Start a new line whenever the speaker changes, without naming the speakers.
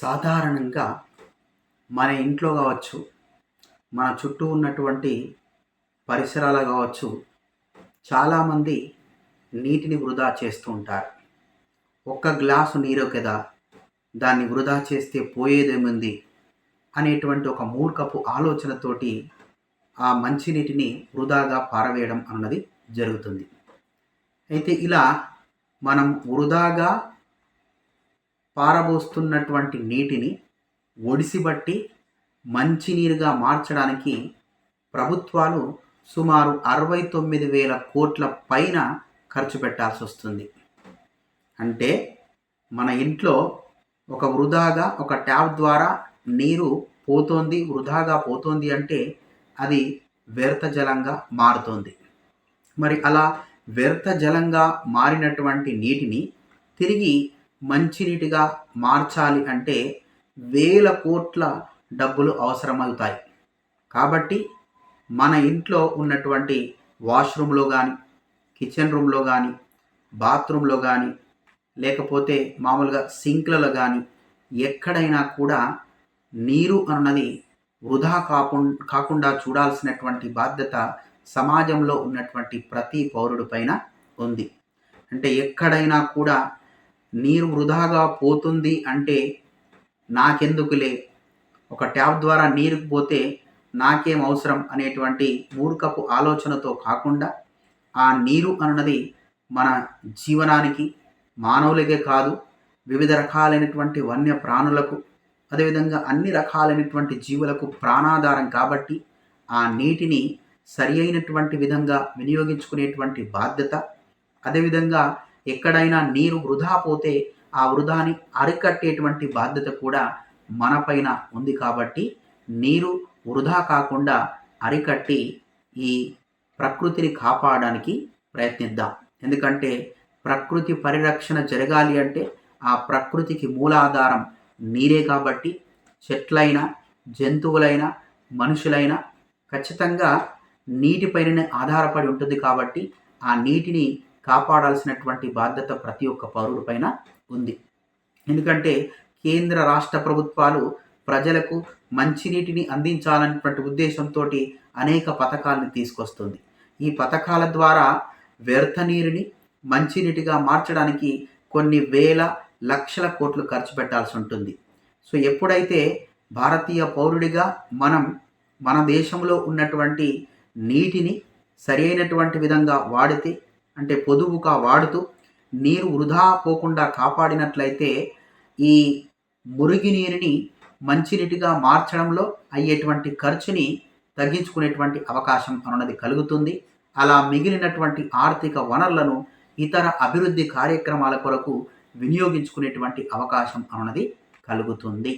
సాధారణంగా మన ఇంట్లో కావచ్చు మన చుట్టూ ఉన్నటువంటి పరిసరాలు కావచ్చు చాలామంది నీటిని వృధా చేస్తూ ఉంటారు. ఒక్క గ్లాసు నీరు కదా దాన్ని వృధా చేస్తే పోయేదేముంది? అనేటువంటి ఒక మూర్ఖపు ఆలోచనతోటి ఆ మంచినీటిని వృధాగా పారవేయడం అన్నది జరుగుతుంది. అయితే ఇలా మనం వృధాగా పారబోస్తున్నటువంటి నీటిని ఒడిసిబట్టి మంచినీరుగా మార్చడానికి ప్రభుత్వాలు సుమారు అరవై తొమ్మిది వేల కోట్ల పైన ఖర్చు పెట్టాల్సి వస్తుంది. అంటే మన ఇంట్లో ఒక వృధాగా ఒక ట్యాప్ ద్వారా నీరు పోతోంది వృధాగా పోతోంది అంటే అది వ్యర్థ జలంగా మారుతోంది. మరి అలా వ్యర్థ జలంగా మారినటువంటి నీటిని తిరిగి మంచినీటిగా మార్చాలి అంటే వేల కోట్ల డబ్బులు అవసరమవుతాయి. కాబట్టి మన ఇంట్లో ఉన్నటువంటి వాష్రూమ్లో కానీ కిచెన్ రూమ్లో కానీ బాత్రూంలో కానీ లేకపోతే మామూలుగా సింక్లలో కానీ ఎక్కడైనా కూడా నీరు అన్నది వృధా కాకుండా కాకుండా చూడాల్సినటువంటి బాధ్యత సమాజంలో ఉన్నటువంటి ప్రతి పౌరుడి పైన ఉంది. అంటే ఎక్కడైనా కూడా నీరు వృధాగా పోతుంది అంటే నాకెందుకులే? ఒక ట్యాప్ ద్వారా నీరు పోతే నాకేం అవసరం అనేటువంటి మూర్ఖపు ఆలోచనతో కాకుండా ఆ నీరు అన్నది మన జీవనానికి మానవులకే కాదు వివిధ రకాలైనటువంటి వన్య ప్రాణులకు అదేవిధంగా అన్ని రకాలైనటువంటి జీవులకు ప్రాణాధారం కాబట్టి ఆ నీటిని సరి అయినటువంటి విధంగా వినియోగించుకునేటువంటి బాధ్యత అదేవిధంగా ఎక్కడైనా నీరు వృధా పోతే ఆ వృధాని అరికట్టేటువంటి బాధ్యత కూడా మనపైన ఉంది కాబట్టి నీరు వృధా కాకుండా అరికట్టి ఈ ప్రకృతిని కాపాడడానికి ప్రయత్నిద్దాం. ఎందుకంటే ప్రకృతి పరిరక్షణ జరగాలి అంటే ఆ ప్రకృతికి మూలాధారం నీరే కాబట్టి చెట్లైనా జంతువులైనా మనుషులైనా ఖచ్చితంగా నీటిపైననే ఆధారపడి ఉంటుంది కాబట్టి ఆ నీటిని కాపాడాల్సినటువంటి బాధ్యత ప్రతి ఒక్క పౌరుడి పైన ఉంది. ఎందుకంటే కేంద్ర రాష్ట్ర ప్రభుత్వాలు ప్రజలకు మంచినీటిని అందించాలన్నటువంటి ఉద్దేశంతో అనేక పథకాలను తీసుకొస్తుంది. ఈ పథకాల ద్వారా వ్యర్థ నీరుని మంచినీటిగా మార్చడానికి కొన్ని వేల లక్షల కోట్లు ఖర్చు పెట్టాల్సి ఉంటుంది. సో ఎప్పుడైతే భారతీయ పౌరుడిగా మనం మన దేశంలో ఉన్నటువంటి నీటిని సరి అయినటువంటి విధంగా వాడితే అంటే పొదువుగా వాడుతూ నీరు వృధా పోకుండా కాపాడినట్లయితే ఈ మురిగి నీరుని మంచినీటిగా మార్చడంలో అయ్యేటువంటి ఖర్చుని తగ్గించుకునేటువంటి అవకాశం అన్నది కలుగుతుంది. అలా మిగిలినటువంటి ఆర్థిక వనరులను ఇతర అభివృద్ధి కార్యక్రమాల కొరకు వినియోగించుకునేటువంటి అవకాశం అన్నది కలుగుతుంది.